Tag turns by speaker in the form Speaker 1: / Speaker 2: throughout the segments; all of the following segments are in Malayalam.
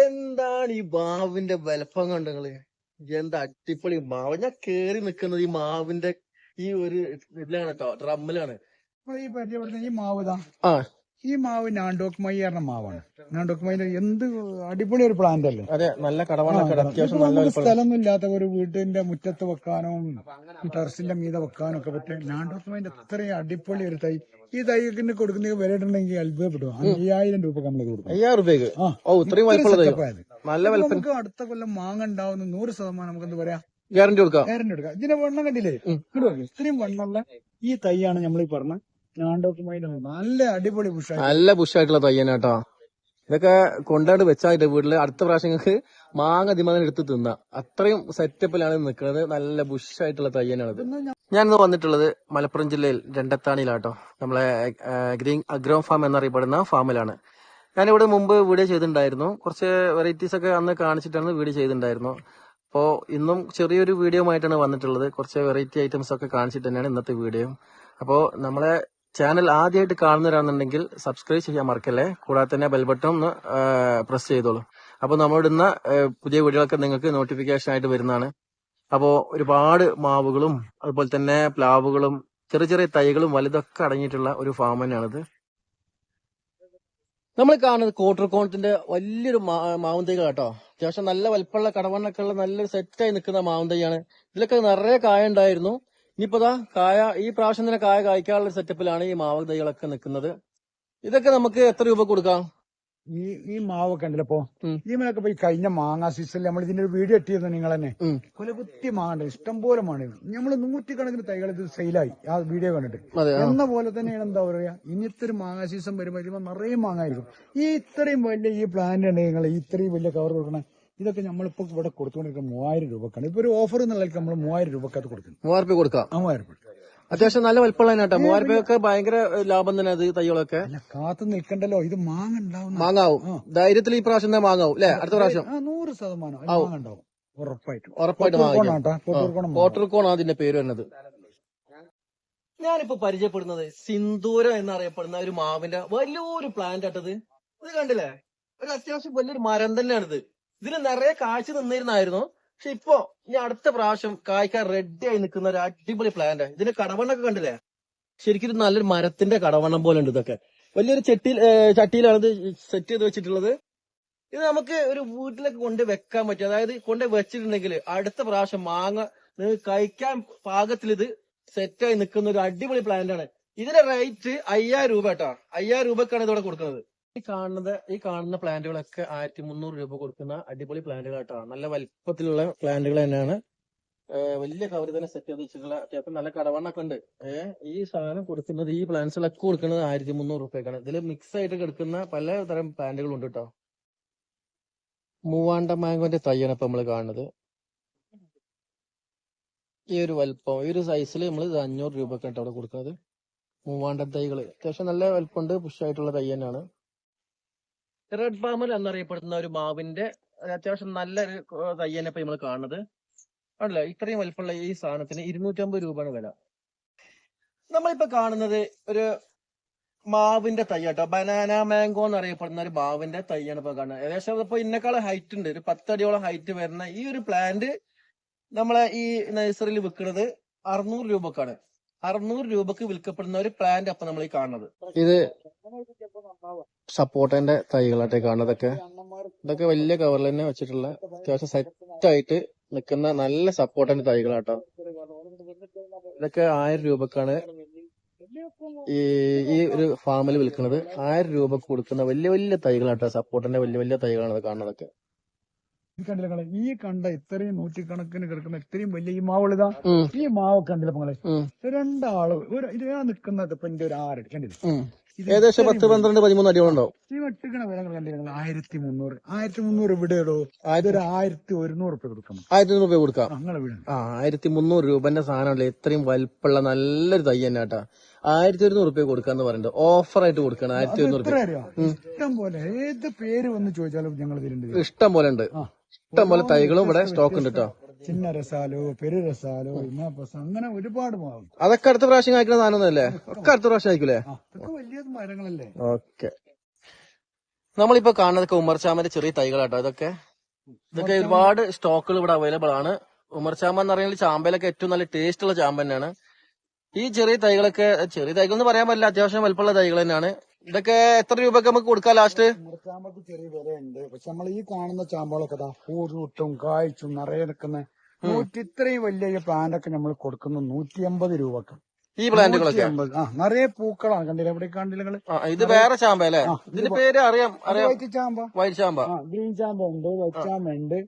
Speaker 1: എന്താണ് ഈ മാവിന്റെ വലുപ്പം കണ്ടങ്ങൾ? എന്താ അടിപൊളി മാവ്. ഞാൻ കേറി നിക്കുന്നത് ഈ മാവിന്റെ ഈ ഒരു ഇതിലാണ് കേട്ടോ ഡ്രമ്മിലാണ്.
Speaker 2: ഈ പരിചയപ്പെടുന്ന ഈ മാവ്
Speaker 1: ആ.
Speaker 2: ഈ മാവ് നാണ്ടോക്ക് മൈ പറഞ്ഞ മാവാണ് നാണ്ടോക്കുമായി എന്ത് അടിപൊളി ഒരു പ്ലാന്റ് അല്ലേ?
Speaker 1: അതെ നല്ല കടവാണ്
Speaker 2: സ്ഥലമൊന്നും ഇല്ലാത്ത ഒരു വീടിന്റെ മുറ്റത്ത് വെക്കാനും ടെറസിന്റെ മീതെ വെക്കാനും ഒക്കെ പറ്റും നാണ്ടോക്ക് മൈന്റെ അത്രയും അടിപൊളി ഒരു തൈ ഈ തൈക്കിന് കൊടുക്കുന്ന വിലയിട്ടുണ്ടെങ്കിൽ അത്ഭുതപ്പെടും അയ്യായിരം രൂപ നമ്മൾ കൊടുക്കും.
Speaker 1: അയ്യായിരം രൂപയ്ക്ക്? ഓ ഇത്രയും വലുപ്പമുള്ള. നല്ല വലുപ്പം
Speaker 2: നമുക്ക് അടുത്ത കൊല്ലം മാങ്ങ ഉണ്ടാവുന്ന നൂറ് ശതമാനം നമുക്ക് എന്ത് പറയാ?
Speaker 1: ഗ്യാരണ്ടി കൊടുക്കാം.
Speaker 2: ഗ്യാരണ്ടി കൊടുക്കാം. ഇതിന്റെ വണ്ണം കണ്ടില്ലേ. ഇത്രയും വണ്ണമുള്ള ഈ തൈയാണ് നമ്മൾ ഈ പറഞ്ഞ നല്ല അടിപൊളി ബുഷ്
Speaker 1: നല്ല ബുഷായിട്ടുള്ള തയ്യനാട്ടോ. ഇതൊക്കെ കൊണ്ടാണ്ട് വെച്ചായിട്ട് വീട്ടിൽ അടുത്ത പ്രാവശ്യം നിങ്ങൾക്ക് മാങ്ങ ദിമാനം എടുത്ത് തിന്ന. അത്രയും സെറ്റപ്പിലാണ് നിൽക്കുന്നത് നല്ല ബുഷായിട്ടുള്ള ഞാൻ ഞാനിന്ന് വന്നിട്ടുള്ളത് മലപ്പുറം ജില്ലയിൽ രണ്ടത്താണിയിലാട്ടോ. നമ്മളെ ഗ്രീൻ അഗ്രോ ഫാം എന്നറിയപ്പെടുന്ന ഫാമിലാണ്. ഞാനിവിടെ മുമ്പ് വീഡിയോ ചെയ്തിട്ടുണ്ടായിരുന്നു. കുറച്ച് വെറൈറ്റീസ് ഒക്കെ അന്ന് കാണിച്ചിട്ടാണ് വീഡിയോ ചെയ്തിട്ടുണ്ടായിരുന്നു. അപ്പോൾ ഇന്നും ചെറിയൊരു വീഡിയോ ആയിട്ടാണ് വന്നിട്ടുള്ളത്. കുറച്ച് വെറൈറ്റി ഐറ്റംസ് ഒക്കെ കാണിച്ചിട്ട് തന്നെയാണ് ഇന്നത്തെ വീഡിയോ. അപ്പോൾ നമ്മളെ ചാനൽ ആദ്യമായിട്ട് കാണുന്നവരാണെന്നുണ്ടെങ്കിൽ സബ്സ്ക്രൈബ് ചെയ്യാൻ മറക്കല്ലേ? കൂടാതെ തന്നെ ബെൽബട്ടൺ ഒന്ന് പ്രസ് ചെയ്തോളൂ. അപ്പോൾ നമ്മളിടുന്ന ഇടുന്ന പുതിയ വീടുകളൊക്കെ നിങ്ങൾക്ക് നോട്ടിഫിക്കേഷൻ ആയിട്ട് വരുന്നതാണ്. അപ്പോൾ ഒരുപാട് മാവുകളും അതുപോലെ തന്നെ പ്ലാവുകളും ചെറിയ ചെറിയ തൈകളും വലുതൊക്കെ അടങ്ങിയിട്ടുള്ള ഒരു ഫാം തന്നെയാണിത്. നമ്മൾ കാണുന്നത് കോട്ടർകോണത്തിന്റെ വലിയൊരു മാവും തൈകൾ കേട്ടോ. അത്യാവശ്യം നല്ല വലിപ്പമുള്ള കടവണ്ണൊക്കെ ഉള്ള നല്ലൊരു സെറ്റായി നിൽക്കുന്ന മാവും തൈയാണ്. ഇതിലൊക്കെ നിറയെ കായ ഉണ്ടായിരുന്നു. ഇനിയിപ്പോ കായ ഈ പ്രാവശ്യം തന്നെ കായ കായ്ക്കാനുള്ള സെറ്റപ്പിലാണ് ഈ മാവ് തൈകളൊക്കെ നിൽക്കുന്നത്. ഇതൊക്കെ നമുക്ക് എത്ര രൂപ കൊടുക്കാം?
Speaker 2: ഈ ഈ മാവൊക്കെ ഉണ്ടല്ലോ ഇപ്പൊ. ഈ മേലൊക്കെ ഇപ്പൊ കഴിഞ്ഞ മാങ്ങ സീസണിൽ നമ്മൾ ഇതിന്റെ ഒരു വീഡിയോ ഇട്ടിരുന്നു നിങ്ങൾ തന്നെ കുലകുത്തി മാങ്ങ ഇഷ്ടം പോലെ മാങ്ങ നമ്മൾ നൂറ്റിക്കണക്കിന് തൈകൾ ഇത് സെയിലായി ആ വീഡിയോ കണ്ടിട്ട്. എന്ന പോലെ തന്നെയാണ് എന്താ പറയാ? ഇനിത്തെ ഒരു മാങ്ങ സീസൺ വരുമ്പോൾ ഇതിപ്പോ നിറയെ മാങ്ങ ആയിരിക്കും ഈ ഇത്രയും വലിയ ഈ പ്ലാന്റ് ഉണ്ട് നിങ്ങൾ ഇത്രയും വലിയ കവർ കൊടുക്കണേ. ഇതൊക്കെ നമ്മളിപ്പോ ഇവിടെ കൊടുത്തുകൊണ്ടിരിക്കുന്ന മൂവായിരം രൂപക്കാണ്. ഇപ്പൊ ഒരു ഓഫർ എന്നുള്ള നമ്മൾ മൂവായിരം രൂപക്ക് അത് കൊടുക്കുന്നു
Speaker 1: മൂവായിരം രൂപ കൊടുക്കാം.
Speaker 2: മൂവായിരം രൂപ
Speaker 1: അത്യാവശ്യം നല്ല വലിപ്പമുള്ള കേട്ടോ മൂവായിരം രൂപയൊക്കെ ഭയങ്കര ലാഭം തന്നെ അത് തൈകളൊക്കെ.
Speaker 2: കാത്തു നിൽക്കണ്ടല്ലോ. ഇത് മാങ്ങ ഉണ്ടാവും
Speaker 1: മാങ്ങാവും. ധൈര്യത്തിൽ ഈ പ്രാവശ്യം തന്നെ മാങ്ങാവും അല്ലെ? അടുത്ത പ്രാവശ്യം.
Speaker 2: നൂറ് ശതമാനം. മാങ്ങ ഉണ്ടാവും. ഉറപ്പായിട്ടും.
Speaker 1: അതിന്റെ പേര് വരുന്നത്. ഞാനിപ്പോ പരിചയപ്പെടുന്നത് സിന്ദൂരം എന്നറിയപ്പെടുന്ന ഒരു മാവിന്റെ വലിയൊരു പ്ലാന്റ് ആട്ടത്. ഇത് കണ്ടില്ലേ? ഒരു അത്യാവശ്യം വലിയൊരു മരം തന്നെയാണിത്. ഇതിന് നിറയെ കാഴ്ച നിന്നിരുന്നായിരുന്നു. പക്ഷെ ഇപ്പൊ ഇനി അടുത്ത പ്രാവശ്യം കായ്ക്കാൻ റെഡി ആയി നിൽക്കുന്ന ഒരു അടിപൊളി പ്ലാന്റ് ഇതിന്റെ കടവണ്ണൊക്കെ കണ്ടില്ലേ? ശരിക്കും നല്ലൊരു മരത്തിന്റെ കടവണ്ണം പോലെ ഉണ്ട് ഇതൊക്കെ. വലിയൊരു ചെട്ടിയിൽ ചട്ടിയിലാണ് ഇത് സെറ്റ് ചെയ്ത് വെച്ചിട്ടുള്ളത്. ഇത് നമുക്ക് ഒരു വീട്ടിലേക്ക് കൊണ്ട് വെക്കാൻ പറ്റും. അതായത് കൊണ്ട് വെച്ചിട്ടുണ്ടെങ്കിൽ അടുത്ത പ്രാവശ്യം മാങ്ങ കഴിക്കാൻ പാകത്തിൽ ഇത് സെറ്റായി നിൽക്കുന്ന ഒരു അടിപൊളി പ്ലാന്റ് ആണ്. ഇതിന്റെ റേറ്റ് അയ്യായിരം രൂപ കേട്ടോ. അയ്യായിരം രൂപക്കാണ് ഇതോടെ കൊടുക്കുന്നത്. ഈ കാണുന്നത് ഈ കാണുന്ന പ്ലാന്റുകളൊക്കെ ആയിരത്തി മുന്നൂറ് രൂപ കൊടുക്കുന്ന അടിപൊളി പ്ലാന്റുകൾ കേട്ടോ നല്ല വലിപ്പത്തിലുള്ള പ്ലാന്റുകൾ തന്നെയാണ്. വലിയ കവർ തന്നെ സെറ്റ് ചെയ്ത് വെച്ചിട്ടുള്ള അത്യാവശ്യം നല്ല കടവണ്ണൊക്കെ ഉണ്ട്. ഈ സാധനം കൊടുക്കുന്നത് ഈ പ്ലാന്റ്സുകളൊക്കെ കൊടുക്കുന്നത് ആയിരത്തി മുന്നൂറ് രൂപയ്ക്കാണ്. ഇതിൽ മിക്സ് ആയിട്ട് കിടക്കുന്ന പല തരം പ്ലാന്റുകളും ഉണ്ട് കേട്ടോ മൂവാണ്ട മാങ്കോന്റെ തൈയാണ് ഇപ്പൊ നമ്മൾ കാണുന്നത്. ഈ ഒരു വലിപ്പം ഈ ഒരു സൈസിൽ നമ്മൾ ഇത് അഞ്ഞൂറ് രൂപക്കായിട്ട് അവിടെ കൊടുക്കുന്നത്. മൂവാണ്ട തൈകൾ അത്യാവശ്യം നല്ല വലിപ്പമുണ്ട് പുഷായിട്ടുള്ള തൈ തന്നെയാണ്. റെഡ് ഫാമർ എന്നറിയപ്പെടുന്ന ഒരു മാവിന്റെ അത്യാവശ്യം നല്ലൊരു തയ്യനെ ഇപ്പൊ നമ്മൾ കാണുന്നത്. അല്ല? ഇത്രയും വലിപ്പമുള്ള ഈ സാധനത്തിന് ഇരുന്നൂറ്റമ്പത് രൂപയാണ് വില. നമ്മളിപ്പോ കാണുന്നത് ഒരു മാവിന്റെ തൈ കേട്ടോ. ബനാന മാംഗോ എന്നറിയപ്പെടുന്ന ഒരു മാവിന്റെ തൈയാണ് ഇപ്പൊ കാണുന്നത്. ഏകദേശം ഇപ്പൊ ഇന്നേക്കാളും ഹൈറ്റ് ഉണ്ട്. ഒരു പത്തടിയോളം ഹൈറ്റ് വരുന്ന ഈ ഒരു പ്ലാന്റ് നമ്മളെ ഈ നഴ്സറിയിൽ വിൽക്കുന്നത് അറുന്നൂറ് രൂപക്കാണ്. അറുന്നൂറ് രൂപക്ക് വിൽക്കപ്പെടുന്ന ഒരു പ്ലാന്റ് അപ്പൊ നമ്മൾ ഈ കാണുന്നത്. ഇത് സപ്പോർട്ടന്റെ തൈകളാട്ടെ കാണുന്നതൊക്കെ ഇതൊക്കെ വലിയ കവറിൽ തന്നെ വെച്ചിട്ടുള്ള അത്യാവശ്യം സെറ്റ് ആയിട്ട് നിൽക്കുന്ന നല്ല സപ്പോർട്ടന്റെ തൈകളാട്ടോ. ഇതൊക്കെ ആയിരം രൂപക്കാണ് ഈ ഒരു ഫാമിൽ വിൽക്കുന്നത്. ആയിരം രൂപക്ക് കൊടുക്കുന്ന വലിയ വലിയ തൈകളാട്ടോ സപ്പോർട്ടന്റെ വലിയ വലിയ തൈകളാണ് കാണുന്നതൊക്കെ.
Speaker 2: ഈ കണ്ടില്ല നിങ്ങളെ? ഈ കണ്ട ഇത്രയും നൂറ്റിക്കണക്കിന് കിടക്കുന്ന ഇത്രയും വലിയ ഈ മാവുള്ളതാ
Speaker 1: ഇതാ
Speaker 2: ഈ മാവ് കണ്ടില്ല നിങ്ങളെ?
Speaker 1: ഉം,
Speaker 2: രണ്ടാൾ ഒരു ഇത് ഞാൻ നിൽക്കുന്നത് ഇപ്പൊ എന്റെ ഒരു ആറടി കണ്ടില്ല?
Speaker 1: ഏകദേശം പത്ത് പന്ത്രണ്ട് പതിമൂന്ന് അടികളുണ്ടാവും.
Speaker 2: ഈ വെട്ടിക്കണ വില കണ്ടില്ല ആയിരത്തി മുന്നൂറ്. ആയിരത്തി മുന്നൂറ് ഇവിടെ ഇടോ ഇതൊരു ആയിരത്തി ഒരുന്നൂറ് രൂപ കൊടുക്കണം
Speaker 1: ആയിരത്തി രൂപ കൊടുക്കാം.
Speaker 2: ഞങ്ങളെ വീട്.
Speaker 1: ആ ആയിരത്തി മുന്നൂറ് രൂപന്റെ സാധനമല്ലേ ഇത്രയും വലിപ്പമുള്ള നല്ലൊരു തൈ തന്നെ കേട്ടാ. ആയിരത്തി ഒരുന്നൂറ് റുപ്യ കൊടുക്കാന്ന് പറഞ്ഞിട്ട് ഓഫർ ആയിട്ട് കൊടുക്കണം. ആയിരത്തി ഒരുന്നൂറ്
Speaker 2: ഇഷ്ടം പോലെ. ഏത് പേര് വന്ന് ചോദിച്ചാലും ഞങ്ങൾ
Speaker 1: ഇഷ്ടം പോലെ ഉണ്ട്. ഇഷ്ടം പോലെ തൈകളും ഇവിടെ സ്റ്റോക്ക് ഉണ്ട് കേട്ടോ
Speaker 2: ചിന്ന രസാലോ പെരു രസാലോ ഇന്നാപ്പസ അങ്ങനെ ഒരുപാട് മാവും.
Speaker 1: അതൊക്കെ അടുത്ത പ്രാവശ്യം കഴിക്കുന്ന സാധനമൊന്നുമല്ലേ? ഒക്കെ അടുത്ത പ്രാവശ്യം കഴിക്കൂലേ
Speaker 2: ആ ഇതൊക്കെ വലിയ മരങ്ങളല്ലേ?
Speaker 1: ഓക്കെ. നമ്മളിപ്പോ കാണുന്നതൊക്കെ ഉമ്മർച്ചാമന്റെ ചെറിയ തൈകളാട്ടോ ഇതൊക്കെ. ഇതൊക്കെ ഒരുപാട് സ്റ്റോക്കുകൾ ഇവിടെ അവൈലബിൾ ആണ്. ഉമ്മർചാമ്പ എന്ന് പറയുന്നത് ചാമ്പയിലൊക്കെ ഏറ്റവും നല്ല ടേസ്റ്റ് ഉള്ള ചാമ്പ തന്നെയാണ്. ഈ ചെറിയ തൈകളൊക്കെ ചെറിയ തൈകൾ എന്ന് പറയാൻ പറ്റില്ല അത്യാവശ്യം വലുപ്പമുള്ള തൈകൾ തന്നെയാണ്. ഇതൊക്കെ എത്ര രൂപക്ക് നമുക്ക് കൊടുക്കാം ലാസ്റ്റ്?
Speaker 2: മുറിച്ചാമ്പക്ക് ചെറിയ വിലയുണ്ട്. പക്ഷെ നമ്മൾ ഈ കാണുന്ന ചാമ്പകളൊക്കെ പൂടും കായ്ച്ചും നിറയെ നിൽക്കുന്ന നൂറ്റി ഇത്രയും വലിയ പ്ലാന്റ് ഒക്കെ നമ്മൾ കൊടുക്കുന്നത് നൂറ്റി എൺപത് രൂപക്ക്.
Speaker 1: ഈ പ്ലാന്റുകളൊക്കെ?
Speaker 2: 180. ആ നിറയെ പൂക്കളാണ്. കണ്ടില്ല? എവിടെ കണ്ടില്ല
Speaker 1: ഇത് വേറെ ചാമ്പ അല്ലേ ഇതിന്റെ പേര് അറിയാം അറിയാം.
Speaker 2: വൈറ്റ് ചാമ്പ.
Speaker 1: വൈറ്റ് ചാമ്പ.
Speaker 2: ഗ്രീൻ ചാമ്പ ഉണ്ട് വൈറ്റ് ചാമ്പ ഉണ്ട്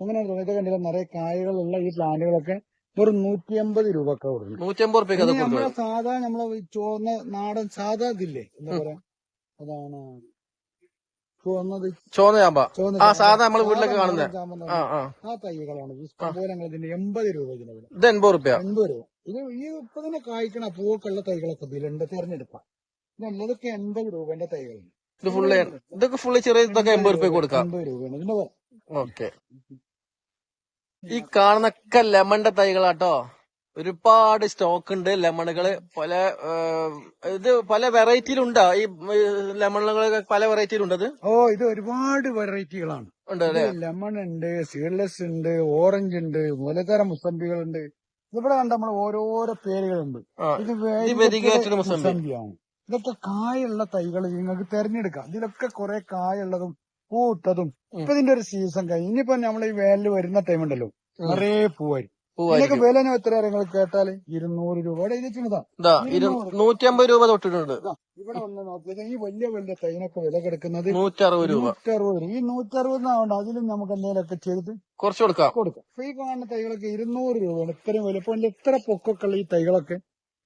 Speaker 2: അങ്ങനെ കണ്ടില്ല? നിറയെ കായകളുള്ള ഈ പ്ലാന്റുകളൊക്കെ വെറും നൂറ്റി അമ്പത് രൂപക്ക് കൊടുക്കുന്നു
Speaker 1: നൂറ്റമ്പത് റുപ്യക്ക് അത്
Speaker 2: ഇനി
Speaker 1: കൊടുക്കും
Speaker 2: നമ്മളെ സാധാ നമ്മളെ ചുവന്ന നാടൻ സാധാ ഇതില്ലേ എന്താ പറയാ? അതാണ് ചുവന്നത്
Speaker 1: ചോന്ന ചാമ്പ.
Speaker 2: ചുവന്ന
Speaker 1: ആ. സാധാ നമ്മൾ വീട്ടിലൊക്കെ ആ
Speaker 2: തൈകളാണ്. ഞങ്ങൾ ഇതിന്റെ എൺപത് രൂപ ഇതിന് വില.
Speaker 1: ഇത് എൺപത് റുപ്യ.
Speaker 2: എൺപത് രൂപ. ഇത് ഈ ഇപ്പൊ തന്നെ കായ്ക്കണ പൂക്കളുള്ള തൈകളൊക്കെ ഇതിലുണ്ട് തെരഞ്ഞെടുപ്പാ. ഇതൊക്കെ എൺപത് രൂപന്റെ തൈകളുണ്ട്.
Speaker 1: ഇത് ഫുള്ള് ഇതൊക്കെ ഫുള്ള് ചെറിയ ഇതൊക്കെ എൺപത് രൂപ കൊടുക്കാം.
Speaker 2: എൺപത് രൂപയാണ്. ഇതിന്റെ
Speaker 1: ഓക്കെ. ഈ കാണുന്നൊക്കെ ലെമണിന്റെ തൈകളാട്ടോ. ഒരുപാട് സ്റ്റോക്ക് ഉണ്ട് ലെമണുകൾ. പല ഇത് പല വെറൈറ്റിയിലുണ്ടോ. ഈ ലെമണുകളൊക്കെ പല വെറൈറ്റിയിലുണ്ട് അത്?
Speaker 2: ഓ ഇത് ഒരുപാട് വെറൈറ്റികളാണ്. ലെമൺ ഉണ്ട് സീഡ്ലെസ് ഉണ്ട് ഓറഞ്ച് ഉണ്ട് മുലതരം മുസമ്പികളുണ്ട്. ഇവിടെ കണ്ട നമ്മൾ ഓരോരോ പേരുകളുണ്ട്. ഇത് മുസമ്പിയാണ് ഇതൊക്കെ കായുള്ള തൈകൾ നിങ്ങൾക്ക് തെരഞ്ഞെടുക്കാം. ഇതിലൊക്കെ കുറെ കായുള്ളതും പൂത്തതും. ഇപ്പൊ ഇതിന്റെ ഒരു സീസൺ കഴിഞ്ഞു. ഇനിയിപ്പോ നമ്മൾ ഈ വേനൽ വരുന്ന ടൈം ഉണ്ടല്ലോ. നിറയെ പൂവായി ഇതിനൊക്കെ വില എത്ര നിങ്ങൾ കേട്ടാൽ? ഇരുന്നൂറ് രൂപ.
Speaker 1: ഇരു നൂറ്റമ്പത് രൂപ തൊട്ടിട്ടുണ്ട്.
Speaker 2: ഇവിടെ വന്ന് നോക്കിയത് ഈ വലിയ വലിയ തൈനൊക്കെ വില കിടക്കുന്നത്
Speaker 1: നൂറ്ററുപത് രൂപ.
Speaker 2: നൂറ്ററുപത് രൂപ. ഈ നൂറ്ററുപതാവണ്ട അതിലും നമുക്ക് എന്തെങ്കിലുമൊക്കെ ചെയ്ത്
Speaker 1: കുറച്ച് കൊടുക്കാം.
Speaker 2: കൊടുക്കാം. ഈ കാണുന്ന തൈകളൊക്കെ ഇരുന്നൂറ് രൂപയാണ്. ഇത്രയും വില. ഇപ്പൊ എത്ര ഇത്ര പൊക്കൊക്കെ ഉള്ള ഈ തൈകളൊക്കെ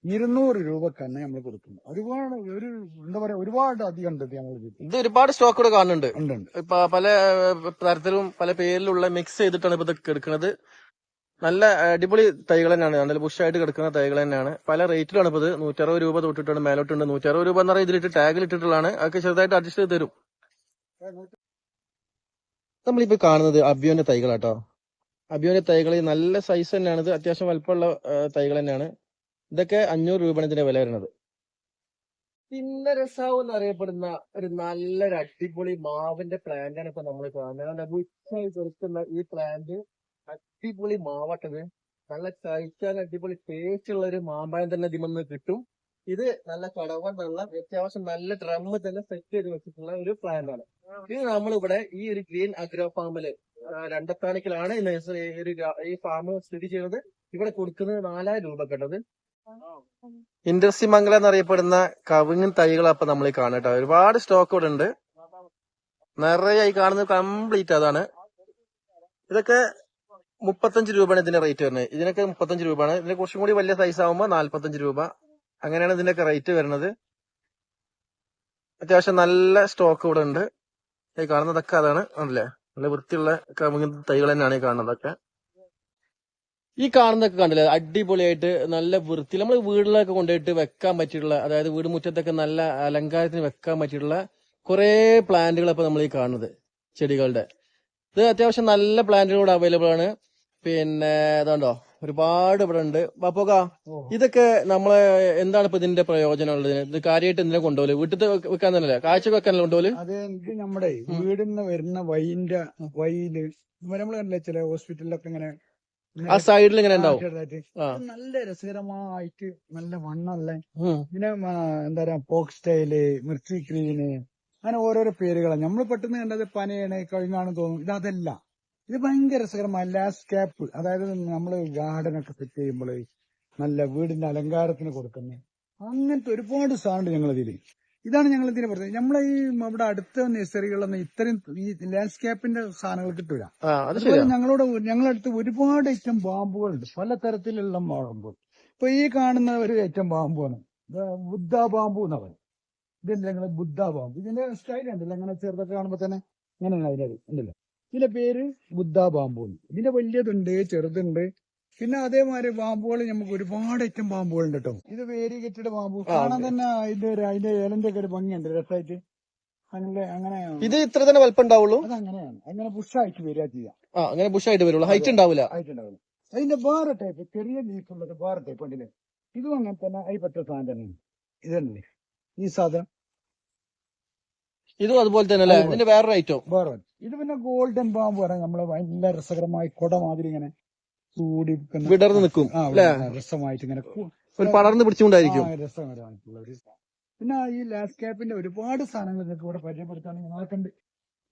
Speaker 2: ഇരുന്നൂറ് രൂപക്ക് തന്നെ നമ്മൾ കൊടുക്കുന്നു. ഒരുപാട് ഒരു എന്താ പറയാ ഒരുപാട് അധികം ഉണ്ട് ഞങ്ങൾ
Speaker 1: ഇത് ഒരുപാട് സ്റ്റോക്ക് ഇവിടെ കാണുന്നുണ്ട്. ഇപ്പൊ പല തരത്തിലും പല പേരിലുള്ള മിക്സ് ചെയ്തിട്ടാണ് ഇപ്പൊ ഇതൊക്കെ എടുക്കുന്നത് നല്ല അടിപൊളി തൈകൾ തന്നെയാണ്. നല്ല ബുഷായിട്ട് കിടക്കുന്ന തൈകൾ തന്നെയാണ്. പല റേറ്റിലാണ് ഇപ്പൊ ഇത്. നൂറ്ററുപത് രൂപ തൊട്ടിട്ടുണ്ട് മേലോട്ടുണ്ട്. നൂറ്ററുപത് രൂപ എന്ന് പറയുന്നത് ഇതിലിട്ട് ടാഗിൽ ഇട്ടിട്ടുള്ളതാണ്. അതൊക്കെ ചെറുതായിട്ട് അഡ്ജസ്റ്റ് ചെയ്ത് തരും. നമ്മളിപ്പോ കാണുന്നത് അബിയോന്റെ തൈകളാട്ടോ. അബിയോന്റെ തൈകൾ നല്ല സൈസ് തന്നെയാണ് ഇത്. അത്യാവശ്യം വലുപ്പമുള്ള തൈകൾ തന്നെയാണ്. ഇതൊക്കെ അഞ്ഞൂറ് രൂപയാണ് ഇതിന്റെ വില വരുന്നത്. പിന്നെ രസാവ് എന്നറിയപ്പെടുന്ന ഒരു നല്ലൊരു അടിപൊളി മാവിന്റെ പ്ലാന്റ് ആണ് ഇപ്പൊ നമ്മൾ കാണുന്നത്. ഉച്ചായി ചെറുക്കുന്ന ഈ പ്ലാന്റ് അടിപൊളി മാവട്ടത്. നല്ല കഴിക്കാൻ അടിപൊളി ടേസ്റ്റ് ഉള്ള ഒരു മാമ്പഴം തന്നെ ഇതിമെന്ന് കിട്ടും. ഇത് നല്ല കടവൻ നല്ല അത്യാവശ്യം നല്ല ഡ്രമ്മ് തന്നെ സെറ്റ് ചെയ്ത് വെച്ചിട്ടുള്ള ഒരു പ്ലാന്റ് ആണ്. ഇത് നമ്മളിവിടെ ഈ ഒരു ഗ്രീൻ അഗ്രോ ഫാമിൽ രണ്ടത്താണിക്കലാണ് ഈ ഒരു ഈ ഫാം സ്ഥിതി ചെയ്യുന്നത്. ഇവിടെ കൊടുക്കുന്നത് നാലായിരം രൂപ കേട്ടത് ഇൻഡസ്ട്രി മംഗല എന്നറിയപ്പെടുന്ന കവുങ്ങൻ തൈകൾ അപ്പൊ നമ്മൾ ഈ കാണട്ടോ ഒരുപാട് സ്റ്റോക്ക് ഇവിടെ ഉണ്ട്. നിറയെ ഈ കാണുന്നത് കംപ്ലീറ്റ് അതാണ്. ഇതൊക്കെ മുപ്പത്തഞ്ച് രൂപയാണ് ഇതിന്റെ റേറ്റ് വരുന്നത്. ഇതിനൊക്കെ മുപ്പത്തഞ്ച് രൂപയാണ്. ഇതിന് കുറച്ചും കൂടി വലിയ സൈസ് ആകുമ്പോൾ നാല്പത്തഞ്ച് രൂപ. അങ്ങനെയാണ് ഇതിന്റെയൊക്കെ റേറ്റ് വരുന്നത്. അത്യാവശ്യം നല്ല സ്റ്റോക്ക് ഇവിടെ ഉണ്ട്. ഈ കാണുന്നതൊക്കെ അതാണ്. അല്ലേ? നല്ല വൃത്തിയുള്ള കവുങ്ങൻ തൈകൾ തന്നെയാണ് ഈ കാണുന്നതൊക്കെ. ഈ കാണുന്നതൊക്കെ കണ്ടില്ലേ? അടിപൊളിയായിട്ട് നല്ല വൃത്തി നമ്മൾ വീട്ടിലൊക്കെ കൊണ്ടുപോയിട്ട് വെക്കാൻ പറ്റിയിട്ടുള്ള അതായത് വീട് മുറ്റത്തൊക്കെ നല്ല അലങ്കാരത്തിന് വെക്കാൻ പറ്റിയിട്ടുള്ള കുറെ പ്ലാന്റുകൾ ഇപ്പൊ നമ്മൾ ഈ കാണുന്നത് ചെടികളുടെ. ഇത് അത്യാവശ്യം നല്ല പ്ലാന്റുകൾ ഇവിടെ അവൈലബിൾ ആണ്. പിന്നെ ഇതാണ്ടോ? ഒരുപാട് ഇവിടെ ഉണ്ട്. അപ്പൊ ഇതൊക്കെ നമ്മളെ എന്താണ് ഇപ്പൊ ഇതിന്റെ പ്രയോജനം ഉള്ളത്? ഇത് കാര്യമായിട്ട് എന്തിനാ കൊണ്ടുപോലെ വീട്ടിൽ വെക്കാൻ തന്നെയല്ലേ? കാഴ്ച വെക്കാനല്ലേ കൊണ്ടുപോലെ
Speaker 2: അത് നമ്മുടെ വീടിന്ന് വരുന്ന വൈന്റെ വൈയിൽ നമ്മൾ കണ്ടില്ലേ ചില ഹോസ്പിറ്റലിലൊക്കെ ഇങ്ങനെ
Speaker 1: ആ സൈഡിൽ ഇങ്ങനെ ഉണ്ടാവും.
Speaker 2: നല്ല രസകരമായിട്ട് നല്ല വണ്ണല്ലേ. പിന്നെ എന്താ പറയാ പോക്ക് സ്റ്റൈൽ മിർച്ചി ക്രീന് അങ്ങനെ ഓരോരോ പേരുകളാണ് നമ്മൾ പെട്ടെന്ന് കണ്ടത് പനയാണ് കഴിഞ്ഞാണെന്ന് തോന്നും ഇത് അതല്ല. ഇത് ഭയങ്കര രസകരമായ ലാൻഡ്സ്കേപ്പ് അതായത് നമ്മൾ ഗാർഡൻ ഒക്കെ സെറ്റ് ചെയ്യുമ്പോൾ നല്ല വീടിന്റെ അലങ്കാരത്തിന് കൊടുക്കുന്നത് അങ്ങനത്തെ ഒരുപാട് സാധനം ഞങ്ങൾ ഇതാണ് ഞങ്ങൾ ഇതിനെ പറഞ്ഞത്? നമ്മളെ ഈ ഇവിടെ അടുത്ത നഴ്സറികളൊന്നും ഇത്രയും ഈ ലാൻഡ്സ്കേപ്പിന്റെ സാധനങ്ങൾ കിട്ടൂല. അതുപോലെ
Speaker 1: ഞങ്ങളോട്
Speaker 2: ഞങ്ങളുടെ അടുത്ത് ഒരുപാട് ഐറ്റം ബാമ്പുകളുണ്ട്. പലതരത്തിലുള്ള തരത്തിലുള്ള ബാമ്പു ഇപ്പൊ ഈ കാണുന്ന ഒരു ഐറ്റം ബാമ്പുവാണ്. ബുദ്ധ ബാമ്പു എന്ന് പറയും. ഇതിന്റെ ഞങ്ങൾ ബുദ്ധ ബാമ്പു. ഇതിന്റെ സ്റ്റൈൽ ഉണ്ടല്ലോ. അങ്ങനെ ചെറുതൊക്കെ കാണുമ്പോ തന്നെ ഇങ്ങനെയാണ് അതിന്റെ അത് ഉണ്ടല്ലോ. ഇതിന്റെ പേര് ബുദ്ധ ബാമ്പു എന്ന്. ഇതിന്റെ വലിയതുണ്ട് ചെറുതുണ്ട്. പിന്നെ അതേമാതിരി പാമ്പുകൾ നമുക്ക് ഒരുപാട് ഐറ്റം പാമ്പുകളുണ്ട് കേട്ടോ ഇത് വേരികെറ്റഡ് ബാമ്പു
Speaker 1: ആ,
Speaker 2: കാണാൻ തന്നെ അതിന്റെ ഒരു അതിന്റെ ഏലന്റെ ഒക്കെ ഒരു ഭംഗിയുണ്ട്. രസമായിട്ട് അങ്ങനെ അങ്ങനെ
Speaker 1: ഇത് ഇത്ര തന്നെ വലുപ്പം ഉണ്ടാവുള്ളൂ?
Speaker 2: അങ്ങനെയാണ്. അങ്ങനെ ബുഷായിട്ട് വരിക ചെയ്യാം.
Speaker 1: ആ അങ്ങനെ ബുഷായിട്ട് വരുള്ളൂ. ഹൈറ്റ് ഉണ്ടാവില്ല
Speaker 2: ഹൈറ്റ് ഉണ്ടാവില്ല. അതിന്റെ വേറെ ടൈപ്പ് ചെറിയ ലീഫുള്ളത് വേറെ ടൈപ്പ് ഉണ്ടല്ലേ? ഇതും അങ്ങനെ തന്നെ. ഈ അതിൽപ്പെട്ട സാധനം തന്നെയാണ് ഇതല്ലേ ഈ സാധനം.
Speaker 1: ഇതും അതുപോലെ തന്നെ അല്ലേ? ഇതിന്റെ വേറൊരു ഐറ്റം
Speaker 2: വേറെ ഇത് പിന്നെ ഗോൾഡൻ പാമ്പ് പറയാം നമ്മൾ നല്ല രസകരമായി കുട മാതിരി ഇങ്ങനെ കൂടി
Speaker 1: വിടർന്ന് നിൽക്കും
Speaker 2: രസമായിട്ട് ഇങ്ങനെ
Speaker 1: ഒരു പടർന്ന് പിടിച്ചുകൊണ്ടായിരിക്കും.
Speaker 2: രസകരമായിട്ടുള്ള ഒരു പിന്നെ ഈ ലാൻഡ്സ്കേപ്പിന്റെ ഒരുപാട് സാധനങ്ങൾ നിങ്ങൾക്ക് ഇവിടെ പരിചയപ്പെടുത്താണെങ്കിൽ നാൾക്കുണ്ട്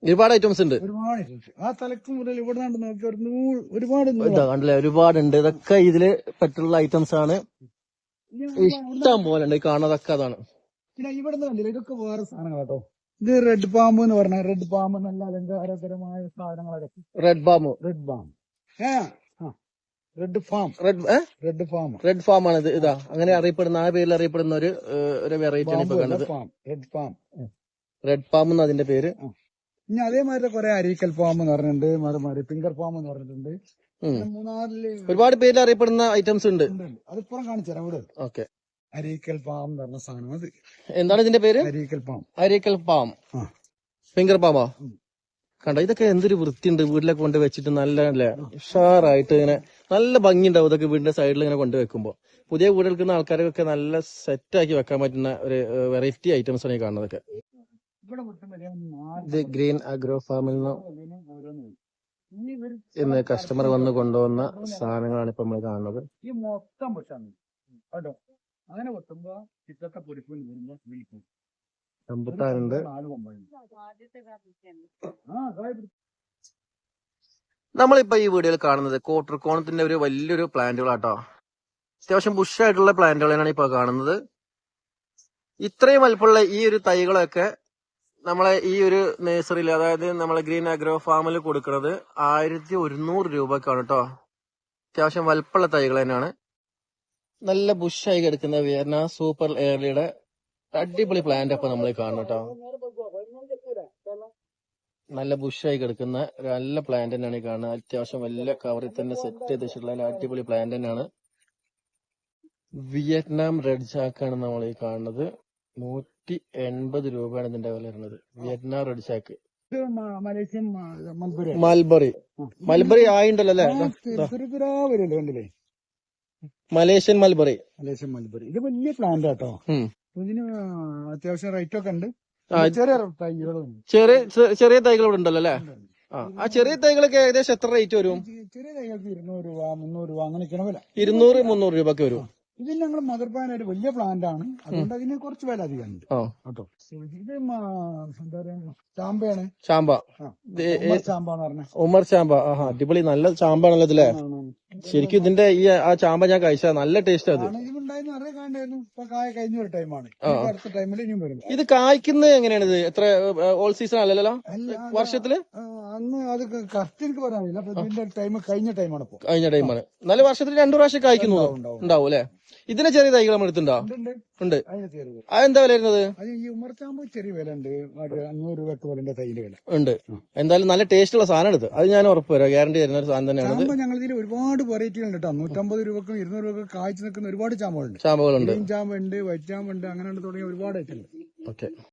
Speaker 1: ഒരുപാട് ഐറ്റംസ് ഉണ്ട്.
Speaker 2: ഒരുപാട്. ആ തലക്ക് മുതൽ ഇവിടെ നോക്കി ഒരു നൂറ് ഒരുപാട്
Speaker 1: ഉണ്ട് കണ്ടില്ലേ? ഒരുപാടുണ്ട്. ഇതൊക്കെ ഇതിൽ പറ്റുള്ള ഐറ്റംസ് ആണ്. ഇഷ്ടം പോലെ ഉണ്ട്. കാണാതൊക്കെ അതാണ്.
Speaker 2: പിന്നെ ഇവിടെ നിന്ന് കണ്ടില്ല? ഇതൊക്കെ വേറെ സാധനങ്ങൾ കേട്ടോ. ഇത് റെഡ് പാമ്പ് എന്ന് പറഞ്ഞ റെഡ് പാമ്പ് നല്ല അലങ്കാരകരമായ സാധനങ്ങളൊക്കെ
Speaker 1: റെഡ് ബാം
Speaker 2: റെഡ് പാമ്പ് ഏ red farm
Speaker 1: red
Speaker 2: red farm
Speaker 1: red farm ആണ് ഇത് ഇതാ. അങ്ങനെ അറിയപ്പെടുന്ന ആ പേരിൽ അറിയപ്പെടുന്ന ഒരു ഒരു വെറൈറ്റി ആണ് ഇപ്പൊ കണ്ടത്.
Speaker 2: റെഡ് ഫാം
Speaker 1: റെഡ് ഫാം എന്ന് അതിന്റെ പേര്?
Speaker 2: ഇനി അതേമാതിരി കുറെ അരീക്കൽ ഫാം എന്ന് പറഞ്ഞിട്ടുണ്ട്. ഫിംഗർ ഫാം എന്ന് പറഞ്ഞിട്ടുണ്ട്. മൂന്നാറിൽ
Speaker 1: ഒരുപാട് പേരിൽ അറിയപ്പെടുന്ന ഐറ്റംസ് ഉണ്ട്.
Speaker 2: അത് ഉണ്ട്. അതിപ്പുറം കാണിച്ചു തരാം ഇവിടെ.
Speaker 1: ഓക്കെ.
Speaker 2: അരീക്കൽ ഫാം എന്ന് പറഞ്ഞ സാധനം അത്.
Speaker 1: എന്താണ് ഇതിന്റെ പേര്?
Speaker 2: Areekal farm
Speaker 1: Areekal
Speaker 2: farm
Speaker 1: finger പാമാ
Speaker 2: ഉം.
Speaker 1: കണ്ടോ ഇതൊക്കെ എന്തൊരു വൃത്തിയുണ്ട്. വീട്ടിലൊക്കെ കൊണ്ട് വെച്ചിട്ട് നല്ല അല്ലേ ഉഷാറായിട്ട് ഇങ്ങനെ നല്ല ഭംഗിയുണ്ടാവും ഇതൊക്കെ വീടിന്റെ സൈഡിൽ ഇങ്ങനെ കൊണ്ട് വെക്കുമ്പോ. പുതിയ വീട് എടുക്കുന്ന ആൾക്കാരൊക്കെ നല്ല സെറ്റ് ആക്കി വെക്കാൻ പറ്റുന്ന ഒരു വെറൈറ്റി ഐറ്റംസ് ആണ് ഈ കാണുന്നതൊക്കെ. ഇത് ഗ്രീൻ അഗ്രോ ഫാമിൽ നിന്ന് ഇന്ന് കസ്റ്റമർ വന്ന് കൊണ്ടുവന്ന സാധനങ്ങളാണ് ഇപ്പൊ നമ്മൾ കാണുന്നത്.
Speaker 2: ഈ മൊത്തം അങ്ങനെ പൊട്ടുമ്പോ ചിത്രത്തെ പൊരിപ്പിൽ വരുമ്പോ വിളിക്കും ആ
Speaker 1: നമ്മളിപ്പോ ഈ വീഡിയോയിൽ കാണുന്നത് കോട്ടർകോണത്തിന്റെ ഒരു വലിയൊരു പ്ലാന്റുകളാട്ടോ. അത്യാവശ്യം ബുഷായിട്ടുള്ള പ്ലാന്റുകളാണ് ഇപ്പൊ കാണുന്നത്. ഇത്രയും വലുപ്പമുള്ള ഈ ഒരു തൈകളൊക്കെ നമ്മളെ ഈ ഒരു നേഴ്സറിയിൽ അതായത് നമ്മളെ ഗ്രീൻ അഗ്രോ ഫാമിൽ കൊടുക്കുന്നത് ആയിരത്തി ഒരുന്നൂറ് രൂപക്കാണ് കേട്ടോ അത്യാവശ്യം വലുപ്പമുള്ള തൈകൾ തന്നെയാണ്. നല്ല ബുഷായി കിടക്കുന്ന വിയർന സൂപ്പർ എയർലിയുടെ അടിപൊളി പ്ലാന്റ് അപ്പൊ നമ്മൾ കാണും കേട്ടോ നല്ല ബുഷായി കിടക്കുന്ന നല്ല പ്ലാന്റ് തന്നെയാണ് ഈ കാണുന്നത്. അത്യാവശ്യം വലിയ കവറിൽ തന്നെ സെറ്റ് ചെയ്ത് വെച്ചിട്ടുള്ള അടിപൊളി പ്ലാന്റ് തന്നെയാണ്. വിയറ്റ്നാം റെഡ് ചാക്കാണ് നമ്മൾ ഈ കാണുന്നത്. നൂറ്റി എൺപത് രൂപയാണ് ഇതിന്റെ വില വരുന്നത്. Vietnam red jack
Speaker 2: Malaysian mulberry.
Speaker 1: Mulberry ആയിണ്ടല്ലോ അല്ലേ? Malaysian mulberry.
Speaker 2: Malaysian mulberry. ഇത് വലിയ പ്ലാന്റ് ആട്ടോ
Speaker 1: ഉം.
Speaker 2: ഇതിന് അത്യാവശ്യം റേറ്റ് ഒക്കെ ഉണ്ട്. ചെറിയ തൈകളും
Speaker 1: ചെറിയ ചെറിയ തൈകൾ ഇവിടെ ഉണ്ടല്ലോ അല്ലേ? ആ ചെറിയ തൈകളൊക്കെ ഏകദേശം എത്ര റേറ്റ് വരും?
Speaker 2: ചെറിയ തൈകൾക്ക് ഇരുന്നൂറ് രൂപ മുന്നൂറ് രൂപ അങ്ങനെ വില.
Speaker 1: ഇരുന്നൂറ് മുന്നൂറ് രൂപക്ക് വരും.
Speaker 2: ഇതിന് ഞങ്ങൾ മദർ ഒരു വലിയ പ്ലാന്റ് ആണ്. അതുകൊണ്ട് അതിന് കുറച്ച് വില അധികം ഉണ്ട്. കേട്ടോ. ഇത് എന്താ പറയാ ചാമ്പയാണ്.
Speaker 1: ചാമ്പ.
Speaker 2: ചാമ്പ എന്ന് പറഞ്ഞ.
Speaker 1: ഉമർ ചാമ്പ. അടിപൊളി. നല്ല ചാമ്പാണല്ലോ ഇതില്ലേ ശരിക്കും ഇതിന്റെ ഈ ആ ചാമ്പ ഞാൻ കഴിച്ച. നല്ല ടേസ്റ്റ് അത് ഇത് കായ്ക്കുന്നത് എങ്ങനെയാണ് ഇത്? എത്ര ഓൾ സീസൺ അല്ലല്ലോ
Speaker 2: വർഷത്തിൽ? അന്ന് അത് കറക്റ്റ് എനിക്ക് പറയാനില്ല. ഇതിന്റെ ടൈം കഴിഞ്ഞ ടൈമാണ്
Speaker 1: കഴിഞ്ഞ ടൈമാണ് നല്ല വർഷത്തിൽ രണ്ടു പ്രാവശ്യം കായ്ക്കുന്നു
Speaker 2: ഉണ്ടാവും,
Speaker 1: അല്ലെ? ഇതിന് ചെറിയ തൈകൾ നമ്മൾ എടുത്തുണ്ടോ
Speaker 2: ഉണ്ട്.
Speaker 1: അതെന്താ വില വരുന്നത്?
Speaker 2: അത് ഈ ഉമ്മർച്ചാകുമ്പോ ചെറിയ വില ഉണ്ട്. ഒരു അഞ്ഞൂറ് രൂപക്ക് വിലന്റെ തൈന്റെ വില.
Speaker 1: ഉണ്ട്. എന്തായാലും നല്ല ടേസ്റ്റ് ഉള്ള സാധനം എടുത്ത് അത് ഞാൻ ഉറപ്പ് വരാം. ഗ്യാരണ്ടി തരുന്ന ഒരു സാധനം തന്നെയാണ്
Speaker 2: ഞങ്ങൾ ഇതിൽ ഒരുപാട് വെറൈറ്റികൾ ഉണ്ട് കേട്ടോ. നൂറ്റമ്പത് രൂപക്കും ഇരുന്നൂറ് രൂപക്കും കായ്ച്ചു നിൽക്കുന്ന ഒരുപാട് ചാമ്പകളുണ്ട്.
Speaker 1: ചാമ്പകളുണ്ട്.
Speaker 2: ഗ്രീൻ ചാമ്പ ഉണ്ട് വൈറ്റ് ചാമ്പ ഉണ്ട് അങ്ങനെ തുടങ്ങിയ ഒരുപാട് ഐറ്റം ഉണ്ട്
Speaker 1: ഓക്കെ.